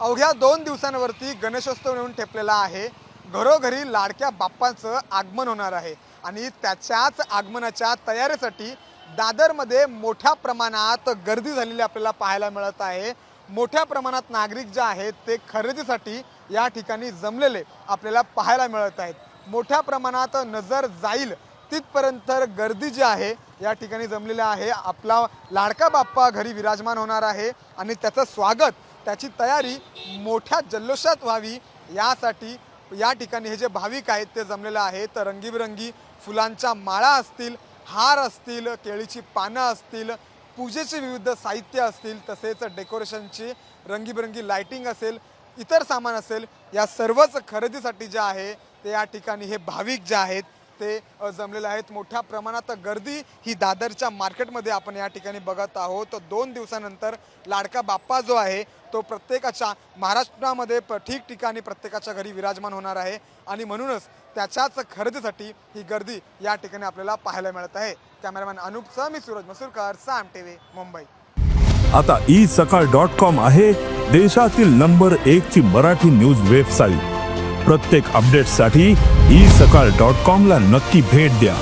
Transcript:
अवघ्या दोन दिवसांवरती गणेशोत्सव नेऊन ठेपलेला आहे. घरोघरी लाडक्या बाप्पांचं आगमन होणार आहे आणि त्याच्याच आगमनाच्या तयारीसाठी दादरमध्ये मोठ्या प्रमाणात गर्दी झालेली आपल्याला पाहायला मिळत आहे. मोठ्या प्रमाणात नागरिक जे आहेत ते खरेदीसाठी या ठिकाणी जमलेले आपल्याला पाहायला मिळत आहेत. मोठ्या प्रमाणात नजर जाईल तिथपर्यंत गर्दी जी आहे या ठिकाणी जमलेली आहे. आपला लाडका बाप्पा घरी विराजमान होणार आहे आणि त्याचं स्वागत त्याची तयारी मोठ्या जल्लोषात व्हावी यासाठी या ठिकाणी हे जे भाविक आहेत ते जमलेले आहेत. रंगीबिरंगी फुलांच्या माळा असतील हार असतील केळीची पानं असतील पूजेचे विविध साहित्य असतील तसेच डेकोरेशनची रंगीबिरंगी लाईटिंग असेल इतर सामान असेल या सर्वच खरेदीसाठी जे आहे ते या ठिकाणी हे भाविक जे आहेत ते जमलेले आहेत. मोठ्या प्रमाणात गर्दी ही दादरच्या मार्केटमध्ये आपण या ठिकाणी बघत आहोत. दोन दिवसानंतर लाडका बाप्पा जो आहे तो प्रत्येकाच्या महाराष्ट्रामध्ये प ठिकठिकाणी प्रत्येकाच्या घरी विराजमान होणार आहे. आणि म्हणूनच त्याच्याच खरेदीसाठी ही गर्दी या ठिकाणी आपल्याला पाहायला मिळत आहे. कॅमेरामॅन अनुपचा मी सूरज मसूरकर साम टी व्ही मुंबई. आता ई सकाळ डॉट कॉम आहे देशातील नंबर एक ची मराठी न्यूज वेबसाईट. प्रत्येक अपडेटसाठी ई सकाळ डॉट कॉमला नक्की भेट द्या.